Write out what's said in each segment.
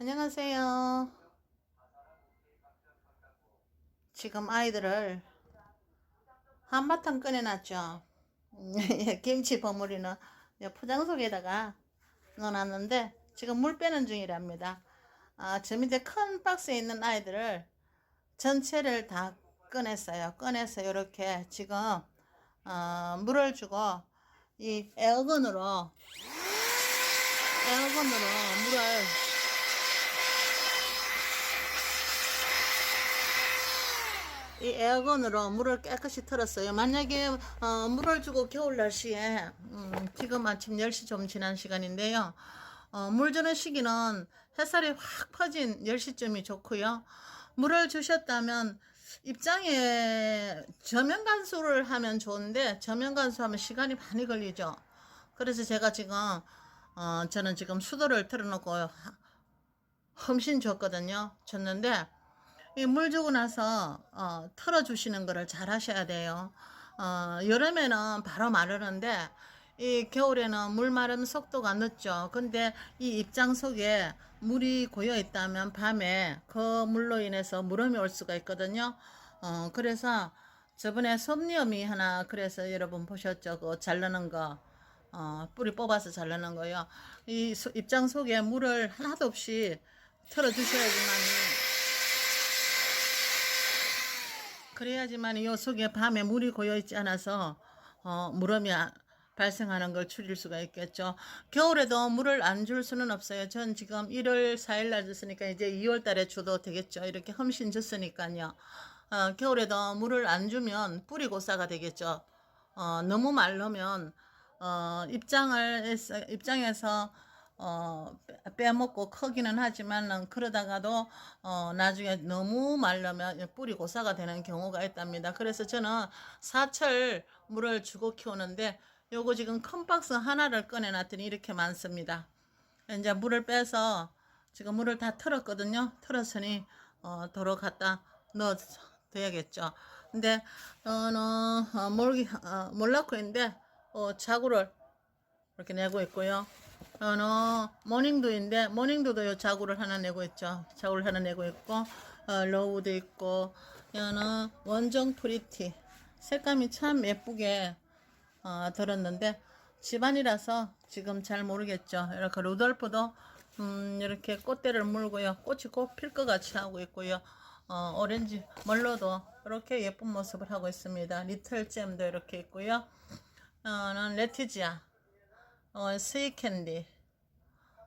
안녕하세요. 지금 아이들을 한바탕 꺼내놨죠. 김치 버무리는 포장 속에다가 넣어놨는데 지금 물 빼는 중이랍니다. 아, 저 밑에 큰 박스에 있는 아이들을 전체를 다 꺼냈어요. 꺼내서 이렇게 지금 어, 물을 주고 이 에어건으로 에어건으로 물을 이 에어건으로 물을 깨끗이 틀었어요. 만약에 어, 물을 주고 겨울 날씨에 음, 지금 아침 10시 좀 지난 시간인데요. 어, 물 주는 시기는 햇살이 확 퍼진 10시쯤이 좋고요. 물을 주셨다면 입장에 저면 간수를 하면 좋은데 저면 간수하면 시간이 많이 걸리죠. 그래서 제가 지금 어, 저는 지금 수도를 틀어놓고 험신 줬거든요. 줬는데 이 물 주고 나서 어, 털어주시는 거를 잘 하셔야 돼요. 어, 여름에는 바로 마르는데 이 겨울에는 물 마름 속도가 늦죠. 근데 이 입장 속에 물이 고여 있다면 밤에 그 물로 인해서 물음이 올 수가 있거든요. 어, 그래서 저번에 섭리엄이 하나 그래서 여러분 보셨죠? 그 자르는 거. 어, 뿌리 뽑아서 자르는 거요. 이 소- 입장 속에 물을 하나도 없이 털어 주셔야지만이 그래야지만 이 속에 밤에 물이 고여 있지 않아서 어, 물음이 아- 발생하는 걸 줄일 수가 있겠죠. 겨울에도 물을 안 줄 수는 없어요. 전 지금 1월 4일 날 줬으니까 이제 2월 달에 줘도 되겠죠. 이렇게 험신 줬으니까요. 어, 겨울에도 물을 안 주면 뿌리 고사가 되겠죠. 어, 너무 말르면 어, 입장을 입장에서 어, 빼- 빼먹고 크기는 하지만 그러다가도 어, 나중에 너무 말르면 뿌리 고사가 되는 경우가 있답니다. 그래서 저는 사철 물을 주고 키우는데 요거 지금 큰 박스 하나를 꺼내 놨더니 이렇게 많습니다. 이제 물을 빼서 지금 물을 다 틀었거든요. 틀었으니 어, 도로 갖다 넣어 둬야겠죠. 근데 어는 어, 몰기 어, 몰라코인데 어, 자구를 이렇게 내고 있고요. 어는 모닝두인데 모닝두도 요 자구를 하나 내고 있죠. 자구를 하나 내고 있고 어, 로우도 있고 여는 원정 프리티 색감이 참 예쁘게 어, 들었는데 집안이라서 지금 잘 모르겠죠. 이렇게 루돌프도 음, 이렇게 꽃대를 물고요. 꽃이 꼭 필 것 같이 하고 있고요. 어, 오렌지 멀로도 이렇게 예쁜 모습을 하고 있습니다. 리틀 잼도 이렇게 있고요. 어, 는 레티지아, 어, 스위 캔디,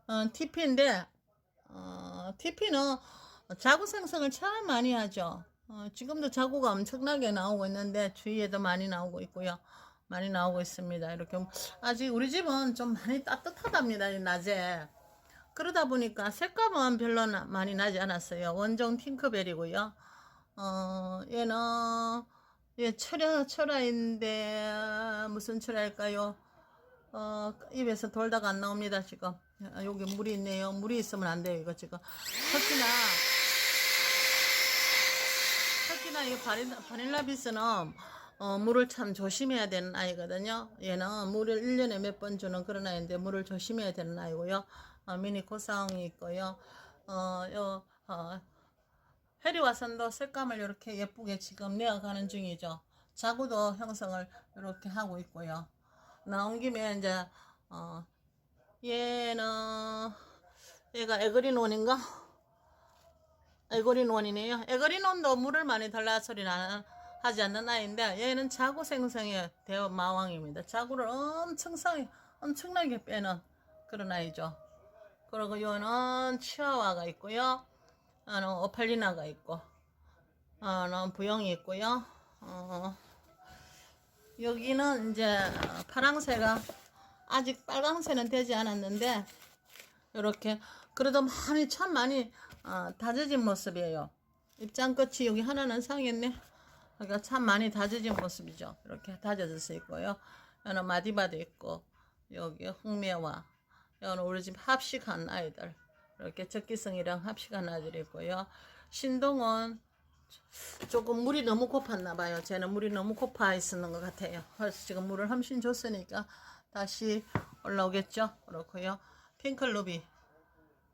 어, TP인데 어, TP는 자구 생성을 참 많이 하죠. 어, 지금도 자구가 엄청나게 나오고 있는데 주위에도 많이 나오고 있고요. 많이 나오고 있습니다. 이렇게 아직 우리 집은 좀 많이 따뜻하답니다. 이 낮에. 그러다 보니까 색감은 별로 나- 많이 나지 않았어요. 원종 핑크벨이고요. 어, 얘는 얘 철야 철야인데 무슨 철야일까요? 어, 입에서 돌다가 안 나옵니다, 지금. 아, 여기 물이 있네요. 물이 있으면 안 돼요, 이거 지금. 특히나, 특히나 이 바닐라, 바닐라 비스는, 어, 물을 참 조심해야 되는 아이거든요. 얘는 물을 1년에 몇 번 주는 그런 아이인데, 물을 조심해야 되는 아이고요. 어, 미니 코사홍이 있고요. 어, 요, 어, 해리와선도 색감을 이렇게 예쁘게 지금 내어가는 중이죠. 자구도 형성을 이렇게 하고 있고요. 나온 김에 이제 어 얘는 얘가 에그린원인가? 에그린원이네요. 에그린원도 물을 많이 달라 소리 나 하지 않는 아이인데 얘는 자구 생성의 대어 마왕입니다. 자구를 엄청 상 엄청나게 빼는 그런 아이죠. 그리고 요는 치아와가 있고요. 어는 오팔리나가 있고 어는 부영이 있고요. 어 여기는 이제 파랑새가 아직 빨강새는 되지 않았는데 이렇게 그래도 많이 참 많이 어, 다져진 모습이에요. 입장 끝이 여기 하나는 상했네. 그러니까 참 많이 다져진 모습이죠. 이렇게 다져져서 있고요. 여기는 마디바도 있고 여기 홍매와 여기는 우리 집 합식한 아이들 이렇게 적기성이랑 합식한 아이들이 있고요. 신동은 조금 물이 너무 고팠나 봐요. 쟤는 물이 너무 고파 있었는 것 같아요. 그래서 지금 물을 함신 줬으니까 다시 올라오겠죠. 그렇고요. 핑클루비,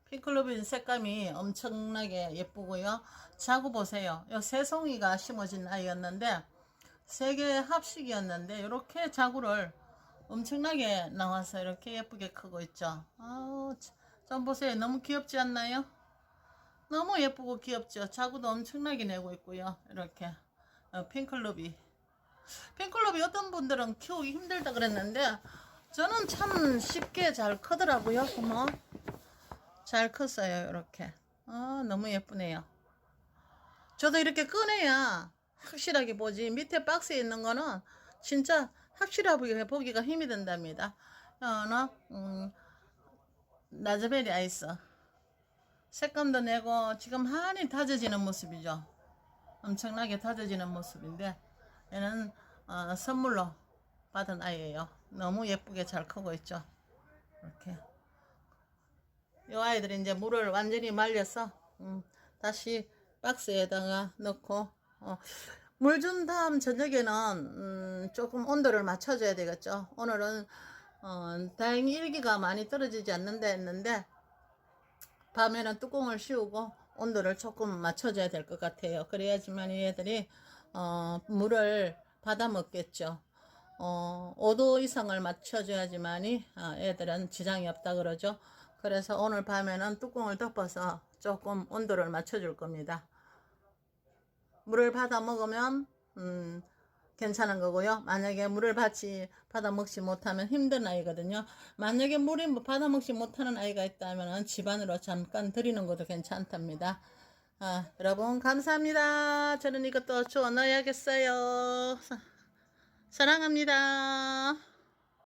핑클루빈 색감이 엄청나게 예쁘고요. 자구 보세요. 요 새송이가 심어진 아이였는데 세 개 합식이었는데 이렇게 자구를 엄청나게 나와서 이렇게 예쁘게 크고 있죠. 아우, 참, 좀 보세요. 너무 귀엽지 않나요? 너무 예쁘고 귀엽죠. 자구도 엄청나게 내고 있고요. 이렇게 어, 핑클럽이 핑클럽이 어떤 분들은 키우기 힘들다 그랬는데 저는 참 쉽게 잘 크더라고요. 고모 잘 컸어요. 이렇게 어, 너무 예쁘네요. 저도 이렇게 꺼내야 확실하게 보지 밑에 박스에 있는 거는 진짜 확실하게 보기가 힘이 든답니다. 이거는 음, 라즈베리 아이스 색감도 내고 지금 한이 다져지는 모습이죠. 엄청나게 다져지는 모습인데 얘는 어, 선물로 받은 아이예요. 너무 예쁘게 잘 크고 있죠. 이렇게 이 아이들이 이제 물을 완전히 말려서 음, 다시 박스에다가 넣고 어, 물 준 다음 저녁에는 음, 조금 온도를 맞춰줘야 되겠죠. 오늘은 어, 다행히 일기가 많이 떨어지지 않는다 했는데 밤에는 뚜껑을 씌우고 온도를 조금 맞춰줘야 될 것 같아요. 그래야지만 얘들이 어, 물을 받아 먹겠죠. 어, 5도 이상을 맞춰줘야지만이 어, 애들은 지장이 없다 그러죠. 그래서 오늘 밤에는 뚜껑을 덮어서 조금 온도를 맞춰줄 겁니다. 물을 받아 먹으면 음, 괜찮은 거고요. 만약에 물을 받지 받아 먹지 못하면 힘든 아이거든요. 만약에 물이 뭐 받아 먹지 못하는 아이가 있다면 집안으로 잠깐 드리는 것도 괜찮답니다. 아, 여러분 감사합니다. 저는 이것도 주워 넣어야겠어요. 사- 사랑합니다.